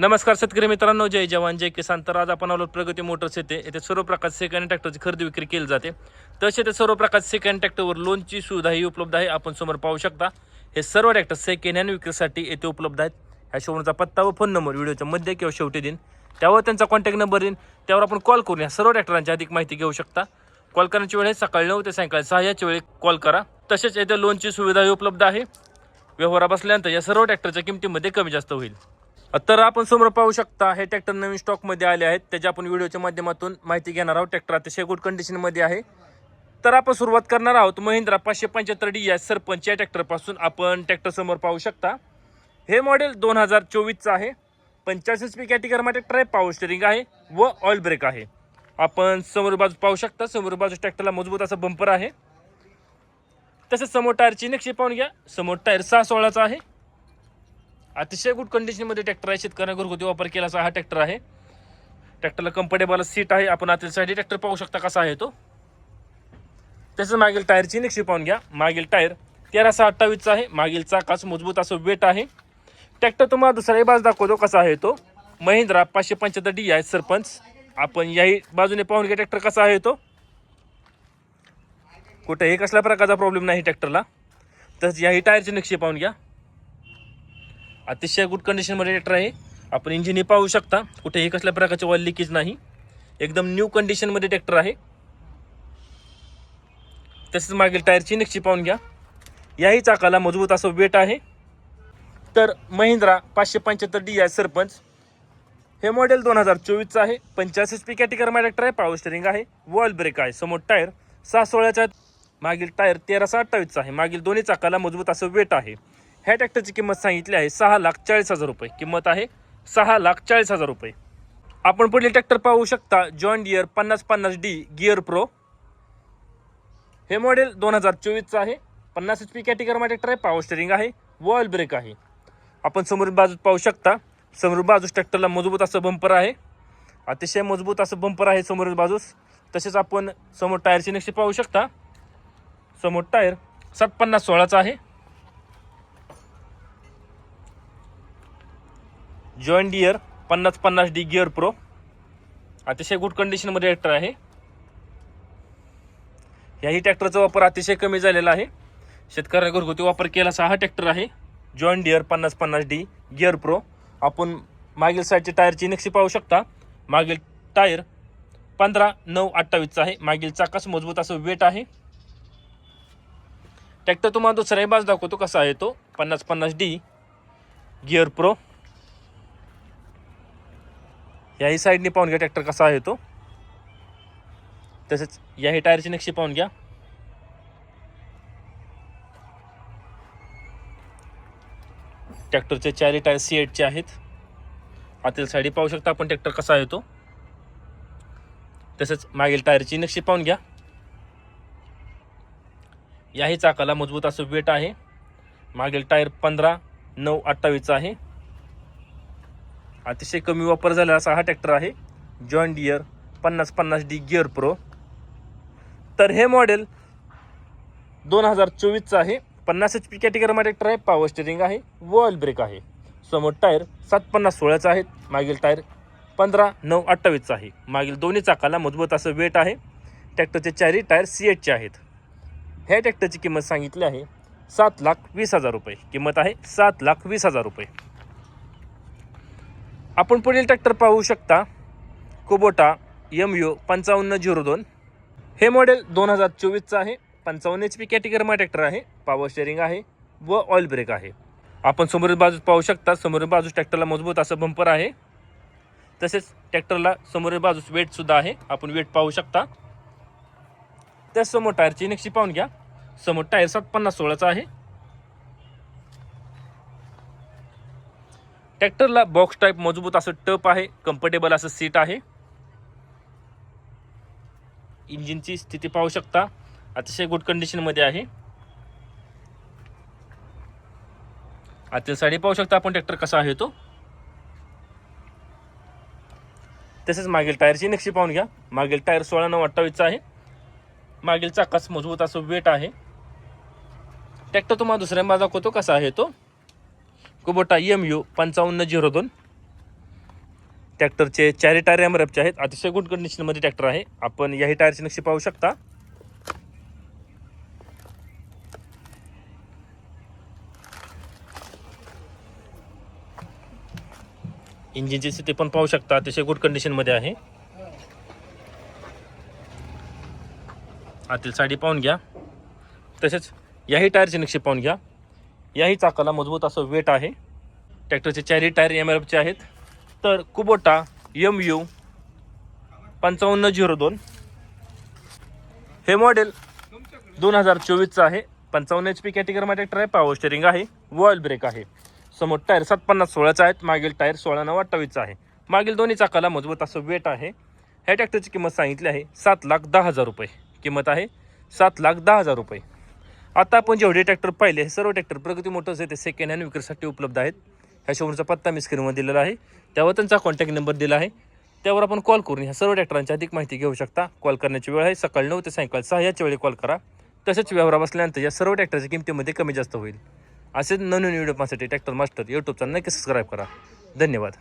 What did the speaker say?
नमस्कार शेतकरी मित्रांनो जय जवान जय किसान. तर आज आपण आलो प्रगती मोटर्स येथे येथे सर्व प्रकारचे सेकंड ट्रॅक्टरची खरेदी विक्री केली जाते. तसे ते सर्व प्रकारचे सेकंड ट्रॅक्टरवर लोनची सुविधाही उपलब्ध आहे. आपण समोर पाहू शकता हे सर्व ट्रॅक्टर सेकंड हँड विक्रीसाठी येथे उपलब्ध आहेत. ह्या शोरूमचा पत्ता व फोन नंबर व्हिडिओच्या मध्ये किंवा शेवटी देईन. त्यावर त्यांचा कॉन्टॅक्ट नंबर येईन त्यावर आपण कॉल करून या सर्व ट्रॅक्टरांची अधिक माहिती घेऊ शकता. कॉल करण्याची वेळ सकाळी नऊ ते सायंकाळी सहा याच्या वेळी कॉल करा. तसेच येथे लोनची सुविधाही उपलब्ध आहे. व्यवहारा बसल्यानंतर या सर्व ट्रॅक्टरच्या किमतीमध्ये कमी जास्त होईल. तर आपण समोर पाहू शकता हे ट्रॅक्टर नवीन स्टॉकमध्ये आले आहेत. त्याच्या आपण व्हिडिओच्या माध्यमातून माहिती घेणार आहोत. ट्रॅक्टर अतिशय गुड कंडिशनमध्ये आहे. तर आपण सुरुवात करणार आहोत महिंद्रा पाचशे पंच्याहत्तर डी या सरपंच या ट्रॅक्टरपासून आपण ट्रॅक्टर समोर पाहू शकता. हे मॉडेल दोन हजार चोवीसचं आहे. पंच्याऐंशी एच पी कॅटेगरीमध्ये आहे पावर स्टेरिंग आहे व ऑइल ब्रेक आहे. आपण समोर बाजू पाहू शकता. समोर बाजू ट्रॅक्टरला मजबूत असं बंपर आहे. तसेच समोर टायरची नक्षी पाहून घ्या. समोर टायर सहा सोळाचा आहे. अतिशय गुड कंडिशनमध्ये ट्रॅक्टर आहे शेतकऱ्यांना घरगुती वापर केला असा हा ट्रॅक्टर आहे. ट्रॅक्टरला कम्फर्टेबल सीट आहे. आपण आतील साईड ट्रॅक्टर पाहू शकता कसा आहे तो. त्याचं मागील टायरची निक्षी पाहून घ्या. मागील टायर तेरा सहा अठ्ठावीसचा आहे. मागील चाकाच मजबूत असं वेट आहे. ट्रॅक्टर तुम्हाला दुसऱ्याही बाजू दाखवतो कसा आहे तो. महिंद्रा पाचशे पंच्याहत्तर डी आहे सरपंच. आपण याही बाजूने पाहून घ्या ट्रॅक्टर कसा आहे तो. कुठेही कसल्या प्रकारचा प्रॉब्लेम नाही ट्रॅक्टरला तसंच याही टायरची नक्षी पाहून घ्या. अतिशय गुड कंडिशनमध्ये ट्रॅक्टर आहे. आपण इंजिनही पाहू शकता. कुठेही कसल्या प्रकारचे ऑइल लिकेज नाही. एकदम न्यू कंडिशनमध्ये ट्रॅक्टर आहे. तसेच मागील टायरची नक्षी पाहून घ्या. याही चाकाला मजबूत असं वेट आहे. तर महिंद्रा पाचशे पंच्याहत्तर डी आय सरपंच. हे मॉडेल दोन हजार चोवीसचं आहे. पंच्याऐंशी एच पी कॅटेगरमा ट्रॅक्टर आहे. पावर स्टेरिंग आहे. वॉल ब्रेक आहे. समोर टायर सहा सोळ्याचा मागील टायर तेरा अठ्ठावीसचा आहे. मागील दोन्ही चाकाला मजबूत असं वेट आहे. ह्या ट्रॅक्टरची किंमत सांगितली आहे सहा लाख चाळीस हजार रुपये. किंमत आहे सहा लाख चाळीस हजार रुपये. आपण पुढील ट्रॅक्टर पाहू शकता जॉन डियर पन्नास पन्नास डी गिअर प्रो. हे मॉडेल दोन हजार चोवीसचं आहे. पन्नास एच पी कॅटेगरमा ट्रॅक्टर आहे पॉवर स्टेरिंग आहे वॉल ब्रेक आहे. आपण समोर बाजूत पाहू शकता. समोर बाजूस ट्रॅक्टरला मजबूत असं बंपर आहे. अतिशय मजबूत असं बंपर आहे समोरील बाजूस. तसेच आपण समोर टायरची नक्षी पाहू शकता. समोर टायर सात पन्नास सोळाचा आहे. जॉईन डियर पन्नास पन्नास डी गिअर प्रो अतिशय गुड कंडिशनमध्ये ट्रॅक्टर आहे. याही ट्रॅक्टरचा वापर अतिशय कमी झालेला आहे. शेतकऱ्याने घरगुती वापर केला असा हा ट्रॅक्टर आहे. जॉईन डियर पन्नास पन्नास डी गिअर प्रो आपण मागील साईडचे टायरची नक्षी पाहू शकता. मागील टायर पंधरा नऊ अठ्ठावीसचा आहे. मागील चाकास मजबूत असं वेट आहे. ट्रॅक्टर तुम्हाला दुसराही बाज दाखवतो कसा आहे तो. पन्नास पन्नास डी गिअर प्रो याही साईडने पाहून घ्या ट्रॅक्टर कसा आहे तो. तसेच याही टायरची नक्षी पाहून घ्या. ट्रॅक्टरचे चारही टायर सी एटचे आहेत. आतील साईडी पाहू शकता आपण ट्रॅक्टर कसा आहे तो. तसेच मागील टायरची नक्षी पाहून घ्या. याही चाकाला मजबूत असं वेट आहे. मागील टायर पंधरा नऊ अठ्ठावीसचा आहे. अतिशय कमी वापर झालेला असा हा ट्रॅक्टर आहे. जॉन डियर पन्नास पन्नास डी गिअर प्रो तर हे मॉडेल दोन हजार चोवीसचं आहे. पन्नास एच पी कॅटेगरीमध्ये ट्रॅक्टर आहे पॉवर स्टेरिंग आहे वॉल ब्रेक आहे. समोर टायर सात पन्नास सोळाचा आहे मागील टायर पंधरा नऊ अठ्ठावीसचा आहे. मागील दोन्ही चाकाला मजबूत असं वेट आहे. ट्रॅक्टरचे चारही टायर सी एटचे आहेत. ह्या ट्रॅक्टरची किंमत सांगितली आहे सात लाख वीस हजार रुपये. किंमत आहे सात लाख वीस हजार रुपये. आपण पुढील ट्रॅक्टर पाहू शकता. कुबोटा एम यू पंचावन्न झिरो दोन. हे मॉडेल दोन हजार चोवीसचं आहे. पंचावन्न एच पी कॅटेगरीमध्ये ट्रॅक्टर आहे. पॉवर स्टेअरिंग आहे व ऑइल ब्रेक आहे. आपण समोरील बाजूस पाहू शकता. समोरील बाजूस ट्रॅक्टरला मजबूत असं बंपर आहे. तसेच ट्रॅक्टरला समोरील बाजूस वेटसुद्धा आहे. आपण वेट पाहू शकता. त्यासमोर टायरची नक्षी पाहून घ्या. समोर टायर सात पन्नास सोळाचा आहे. ट्रॅक्टरला बॉक्स टाईप मजबूत असं टप आहे कम्फर्टेबल असं सीट आहे. इंजिनची स्थिती पाहू शकता. अतिशय गुड कंडिशनमध्ये आहे. आतील साडी पाहू शकता आपण ट्रॅक्टर कसा आहे तो. तसेच मागील टायरची नक्षी पाहून घ्या. मागील टायर सोळा नऊ अठ्ठावीसचा आहे. मागील चाकाच मजबूत असं वेट आहे. ट्रॅक्टर तुम्हाला दुसऱ्या दाखवतो कसा आहे तो. कुबोटा एम यू पंचावन्न झिरो दोन. ट्रॅक्टरचे चारही टायर एम आहेत. अतिशय गुड कंडिशनमध्ये ट्रॅक्टर आहे. आपण याही टायरची नक्षी पाहू शकता. इंजिनची स्थिती पण पाहू शकता. अतिशय गुड कंडिशनमध्ये आहे. आतील साडी पाहून घ्या. तसेच याही टायरची नक्षी पाहून घ्या. याही चाकाला मजबूत असं वेट आहे. ट्रॅक्टरचे चारही टायर एम एफ आहेत. तर कुबोटा एम यू पंचावन्न झिरो दोन. हे मॉडेल दोन हजार चोवीसचं आहे. पंचावन्न एच पी कॅटेगरीमध्ये ट्रॅक्टर आहे पॉवर स्टेरिंग आहे. वॉल ब्रेक आहे. समोर टायर सात पन्नास सोळाचा आहेत. मागील टायर सोळा नऊ अठ्ठावीसचा आहे. मागील दोन्ही चाकाला मजबूत असं वेट आहे. ह्या ट्रॅक्टरची किंमत सांगितली आहे सात लाख दहा हजार रुपये. किंमत आहे सात लाख दहा हजार रुपये. आता आपण जेवढे ट्रॅक्टर पाहिले हे सर्व ट्रॅक्टर प्रगती मोटर्स आहे ते सेकंड हँड विक्रीसाठी उपलब्ध आहेत. ह्या शोरूमचा पत्ता मी स्क्रीनवर दिलेला आहे. त्यावर त्यांचा कॉन्टॅक्ट नंबर दिला आहे. त्यावर आपण कॉल करून ह्या सर्व ट्रॅक्टरांची अधिक माहिती घेऊ शकता. कॉल करण्याची वेळ आहे सकाळी नऊ ते सायंकाळ सहा याच्या वेळी कॉल करा. तसेच व्यवहार बसल्यानंतर या सर्व ट्रॅक्टरच्या किमतीमध्ये कमी जास्त होईल. असेच नवीन व्हिडिओ पाहण्यासाठी ट्रॅक्टर मास्टर यूट्यूब चॅनल नक्की सबस्क्राईब करा. धन्यवाद.